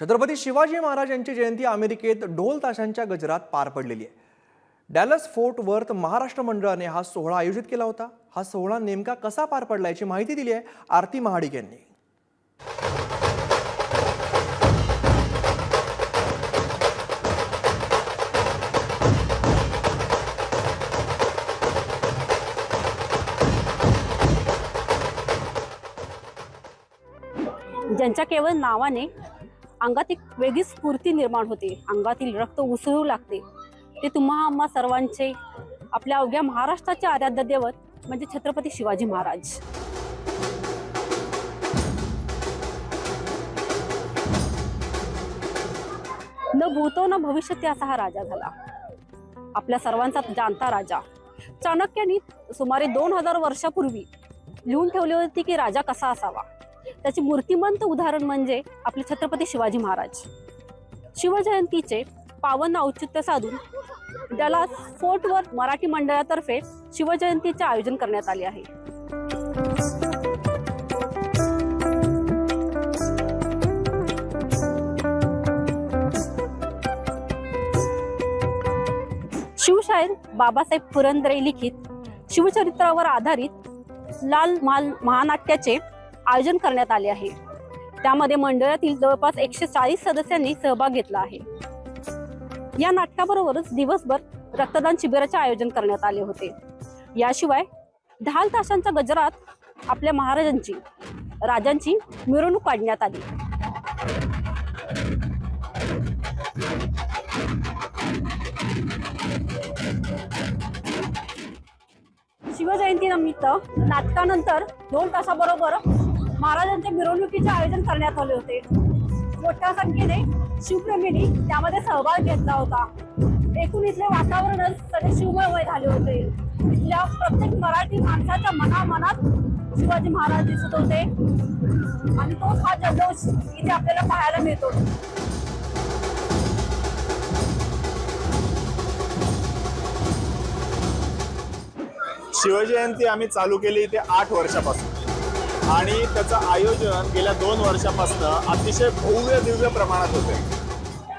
छत्रपती शिवाजी महाराज यांची जयंती अमेरिकेत ढोल ताशांच्या गजरात पार पडलेली आहे. डॅलस फोर्ट वर्थ महाराष्ट्र मंडळाने हा सोहळा आयोजित केला होता. हा सोहळा नेमका कसा पार पडला याची माहिती दिली आहे आरती महाडिक यांनी. ज्यांच्या केवळ नावाने अंगात एक वेगळीच स्फूर्ती निर्माण होते. अंगातील रक्त उसळू लागते. ते तुम्हा आम्हा सर्वांचे आपल्या अवघ्या महाराष्ट्राचे आराध्य दैवत म्हणजे छत्रपती शिवाजी महाराज. न भूतो न भविष्यते असा हा राजा झाला. आपल्या सर्वांचा जाणता राजा. चाणक्याने सुमारे दोन हजार वर्षापूर्वी लिहून ठेवली होती की राजा कसा असावा. त्याचे मूर्तिमंत उदाहरण म्हणजे आपले छत्रपती शिवाजी महाराज. शिवजयंतीचे पावन औचित्य साधून त्याला फोर्टवर मराठी मंडळातर्फे शिवजयंतीचे आयोजन करण्यात आले आहे. शिवशाहीर बाबासाहेब पुरंदरे लिखित शिवचरित्रावर आधारित लाल माल महानाट्याचे आयोजन करण्यात आले आहे. त्यामध्ये मंडळातील जवळपास एकशे चाळीस सदस्यांनी सहभाग घेतला आहे. या नाटकाबरोबरच दिवसभर रक्तदान शिबिराचे आयोजन करण्यात आले होते. याशिवाय ढाल ताशांच्या गजरात आपल्या महाराजांची राजांची मिरवणूक काढण्यात आली. शिवजयंतीनिमित्त नाटकानंतर दोन तासाबरोबर महाराजांच्या मिरवणुकीचे आयोजन करण्यात आले होते. मोठ्या संख्येने शिवप्रेमींनी त्यामध्ये सहभाग घेतला होता. एकूण इथले वातावरणच सगळे शिवमय झाले होते. इथल्या प्रत्येक मराठी माणसाच्या मनामनात शिवाजी महाराज दिसत होते. आणि तोच हा जल्लोष इथे आपल्याला पाहायला मिळतो. शिवजयंती आम्ही चालू केली इथे आठ वर्षापासून. आणि त्याचं आयोजन गेल्या दोन वर्षापासून अतिशय भव्य दिव्य प्रमाणात होते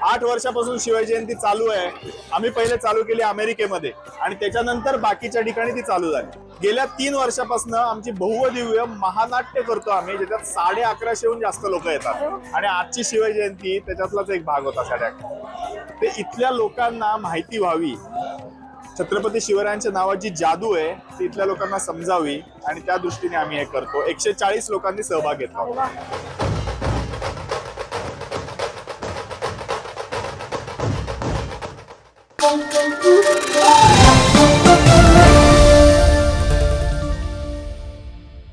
आठ वर्षापासून शिवजयंती चालू आहे. आम्ही पहिले चालू केली अमेरिकेमध्ये आणि त्याच्यानंतर बाकीच्या ठिकाणी ती चालू झाली. गेल्या तीन वर्षापासून आमची भव्य दिव्य महानाट्य करतो आम्ही ज्याच्यात साडे अकराशेहून जास्त लोक येतात. आणि आजची शिवजयंती त्याच्यातलाच एक भाग होता साडे अकरा. ते इथल्या लोकांना माहिती व्हावी छत्रपती शिवरायांच्या नावाची जादू आहे ती इथल्या लोकांना समजावी आणि त्या दृष्टीने आम्ही हे करतो एकशे चाळीस लोकांनी सहभाग घेतला